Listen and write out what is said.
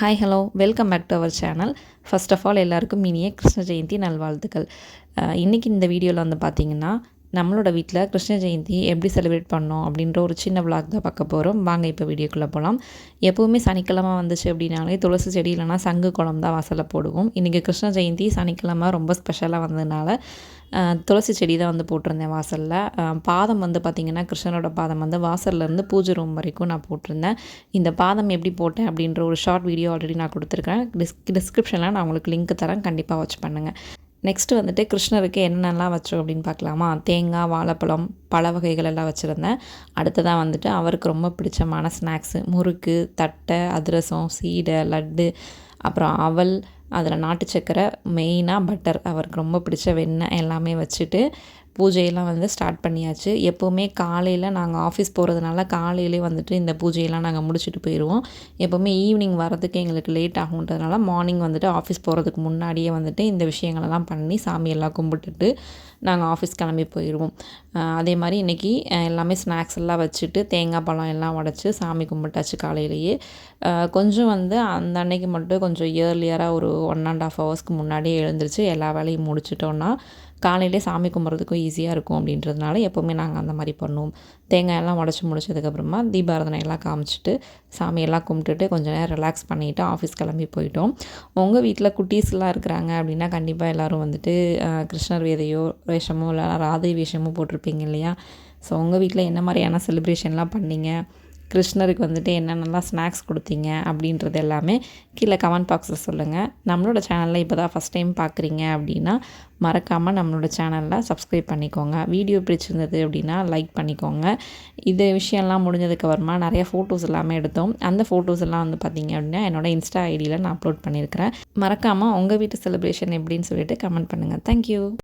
Hi hello welcome back to our channel first of all எல்லாருக்கும் இனிய கிருஷ்ண ஜெயந்தி நல்வாழ்த்துக்கள். இன்றைக்கி இந்த வீடியோவில் வந்து பார்த்தீங்கன்னா நம்மளோட வீட்டில் கிருஷ்ண ஜெயந்தி எப்படி செலிப்ரேட் பண்ணோம் அப்படின்ற ஒரு சின்ன விளாக் தான் பார்க்க போகிறோம் வாங்க இப்போ வீடியோக்குள்ளே போகலாம் எப்போவுமே சனிக்கிழமை வந்துச்சு அப்படின்னாலே துளசி செடி இல்லைனா சங்கு குளம் தான் வாசலில் போடுவோம். இன்றைக்கி கிருஷ்ண ஜெயந்தி சனிக்கிழமை ரொம்ப ஸ்பெஷலாக வந்ததுனால துளசி செடி தான் வந்து போட்டிருந்தேன் வாசலில். பாதம் வந்து பார்த்திங்கன்னா கிருஷ்ணனோட பாதம் வந்து வாசல்லேருந்து பூஜை ரூம் வரைக்கும் நான் போட்டிருந்தேன். இந்த பாதம் எப்படி போட்டேன் அப்படின்ற ஒரு ஷார்ட் வீடியோ ஆல்ரெடி நான் கொடுத்துருக்கேன் டிஸ் டிஸ்கிரிப்ஷனில் நான் உங்களுக்கு லிங்க் தரேன். கண்டிப்பாக வாட்ச் பண்ணுங்கள் நெக்ஸ்ட்டு வந்துட்டு கிருஷ்ணருக்கு என்னென்னலாம் வச்சோம் அப்படின்னு பார்க்கலாமா? தேங்காய் வாழைப்பழம் பழ வகைகள் எல்லாம் வச்சுருந்தேன். அடுத்ததாக வந்துட்டு அவருக்கு ரொம்ப பிடிச்சமான ஸ்நாக்ஸு முறுக்கு தட்டை அதிரசம் சீடை லட்டு அப்புறம் அவல் அதில் நாட்டு சக்கரை மெயினாக பட்டர் அவருக்கு ரொம்ப பிடிச்ச வெண்ணெய் எல்லாமே வச்சுட்டு பூஜையெல்லாம் வந்து ஸ்டார்ட் பண்ணியாச்சு. எப்போவுமே காலையில் நாங்கள் ஆஃபீஸ் போகிறதுனால காலையிலே வந்துட்டு இந்த பூஜையெல்லாம் நாங்கள் முடிச்சுட்டு போயிடுவோம் எப்போவுமே ஈவினிங் வரதுக்கு எங்களுக்கு லேட் ஆகுன்றதுனால மார்னிங் வந்துட்டு ஆஃபீஸ் போகிறதுக்கு முன்னாடியே வந்துட்டு இந்த விஷயங்களெல்லாம் பண்ணி சாமியெல்லாம் கும்பிட்டுட்டு நாங்கள் ஆஃபீஸ் கிளம்பி போயிடுவோம் அதே மாதிரி இன்றைக்கி எல்லாமே ஸ்நாக்ஸ் எல்லாம் வச்சுட்டு தேங்காய் பழம் எல்லாம் உடச்சி சாமி கும்பிட்டாச்சு காலையிலேயே. கொஞ்சம் வந்து அந்த அன்னைக்கு மட்டும் கொஞ்சம் இயர்லியராக ஒரு ஒன் அண்ட் ஆஃப் ஹவர்ஸ்க்கு முன்னாடியே எழுந்துருச்சு எல்லா வேலையும் முடிச்சிட்டோன்னா காலையிலே சாமி கும்பிட்றதுக்கும் ஈஸியாக இருக்கும் அப்படின்றதுனால எப்போவுமே நாங்கள் அந்த மாதிரி பண்ணுவோம். தேங்காயெல்லாம் உடச்சி முடிச்சதுக்கப்புறமா தீபாரதனை எல்லாம் காமிச்சிட்டு சாமியெல்லாம் கும்பிட்டுட்டு கொஞ்சம் நேரம் ரிலாக்ஸ் பண்ணிவிட்டு ஆஃபீஸ் கிளம்பி போயிட்டோம். உங்கள் வீட்டில் குட்டீஸ்லாம் இருக்கிறாங்க அப்படின்னா கண்டிப்பாக எல்லோரும் வந்துட்டு கிருஷ்ணர் வேதையோ வேஷமோ இல்லை ராதை வேஷமோ போட்டிருப்பீங்க இல்லையா? ஸோ உங்கள் வீட்டில் என்ன மாதிரியான செலிப்ரேஷன்லாம் பண்ணீங்க? கிருஷ்ணருக்கு வந்துட்டு என்னென்னலாம் ஸ்நாக்ஸ் கொடுத்தீங்க அப்படின்றது எல்லாமே கீழே கமெண்ட் பாக்ஸில் சொல்லுங்கள் நம்மளோட சேனலில் இப்போ தான் ஃபஸ்ட் டைம் பார்க்குறீங்க அப்படின்னா மறக்காமல் நம்மளோட சேனலில் சப்ஸ்கிரைப் பண்ணிக்கோங்க. வீடியோ பிடிச்சிருந்தது அப்படின்னா லைக் பண்ணிக்கோங்க. இது விஷயம்லாம் முடிஞ்சதுக்கப்புறமா நிறைய ஃபோட்டோஸ் எல்லாமே எடுத்தோம். அந்த ஃபோட்டோஸ் எல்லாம் வந்து பார்த்தீங்க அப்படின்னா என்னோட இன்ஸ்டா ஐடியில் நான் அப்லோட் பண்ணியிருக்கிறேன். மறக்காமல் உங்கள் வீட்டு செலிப்ரேஷன் எப்படின்னு சொல்லிட்டு கமெண்ட் பண்ணுங்கள் தேங்க்யூ